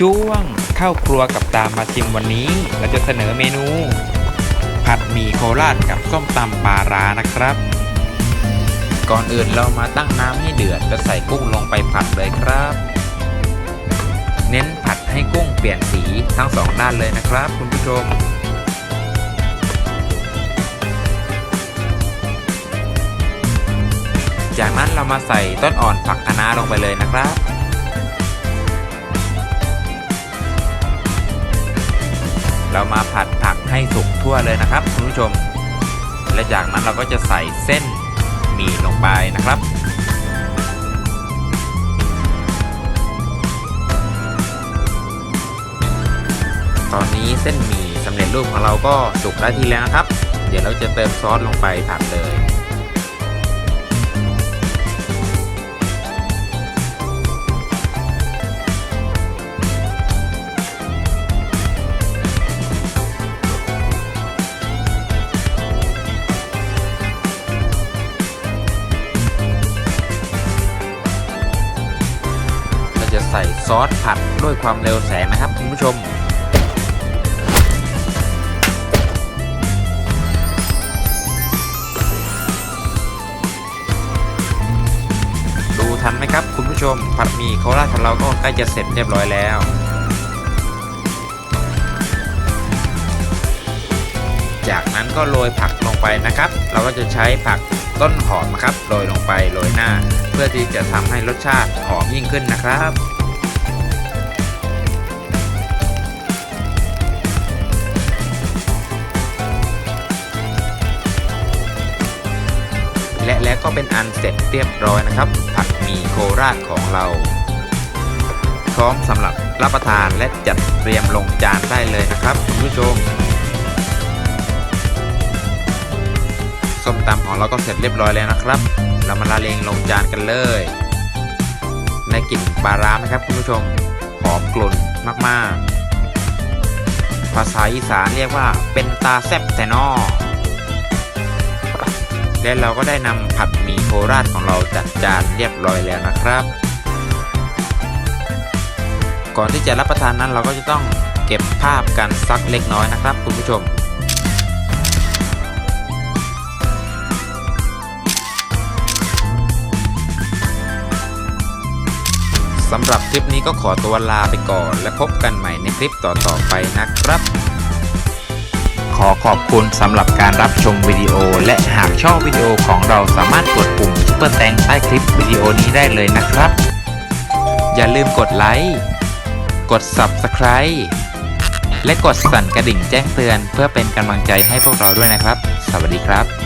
ช่วงเข้าครัวกับตามมาชิมวันนี้ เราจะเสนอเมนู ผัดหมี่โคราชกับส้มตำปลาร้านะครับ ก่อนอื่นเรามาตั้งน้ำให้เดือดแล้วใส่กุ้งลงไปผัดเลยครับ เน้นผัดให้กุ้งเปลี่ยนสีทั้งสองด้านเลยนะครับ คุณผู้ชมจากนั้นเรามาใส่ต้นอ่อนผักคะน้าลงไปเลยนะครับ เรามาผัดผักให้สุกทั่วเลยนะครับคุณผู้ชม และจากนั้นเราก็จะใส่เส้นหมี่ลงไปนะครับตอนนี้เส้นหมี่สำเร็จรูปของเราก็สุกได้ที่แล้วนะครับ เดี๋ยวเราจะเติมซอสลงไปผัดเลย จะใส่ซอสผัดด้วยความเร็วแสงนะครับคุณผู้ชม ดูทันไหมครับคุณผู้ชม ผัดหมี่โคราชของเราก็ใกล้จะเสร็จเรียบร้อยแล้วจากนั้นก็โรยผักลง ไปนะครับ เราก็จะใช้ผักต้นหอมนะครับโรยลงไปโรยหน้า เพื่อที่จะทำให้รสชาติหอมยิ่งขึ้นนะครับและแล้วก็เป็นอันเสร็จเรียบร้อยนะครับ ผัดหมี่โคราชของเรา พร้อมสำหรับรับประทานและจัดเตรียมลงจานได้เลยนะครับคุณผู้ชม ตำของเราก็เสร็จเรียบร้อยแล้วนะครับ เรามาละเลงลงจานกันเลย ในกลิ่นปลาร้าไหมครับคุณผู้ชมหอมกลุ่นมากๆ ภาษาอีสานเรียกว่าเป็นตาแซบแต่นอและเราก็ได้นำผัดหมี่โคราชของเราจัดจานเรียบร้อยแล้วนะครับ ก่อนที่จะรับประทานนั้นเราก็จะต้องเก็บภาพกันสักเล็กน้อยนะครับ คุณผู้ชม สำหรับคลิปนี้ก็ขอตัวลาไปก่อน และพบกันใหม่ในคลิปต่อๆไปนะครับ ขอขอบคุณสำหรับการรับชมวิดีโอ และหากชอบวิดีโอของเราสามารถกดปุ่มซุปเปอร์แตงใต้คลิปวิดีโอนี้ได้เลยนะครับ อย่าลืมกดไลค์กด Subscribe และกดสั่นกระดิ่งแจ้งเตือนเพื่อเป็นกำลังใจให้พวกเราด้วยนะครับ สวัสดีครับ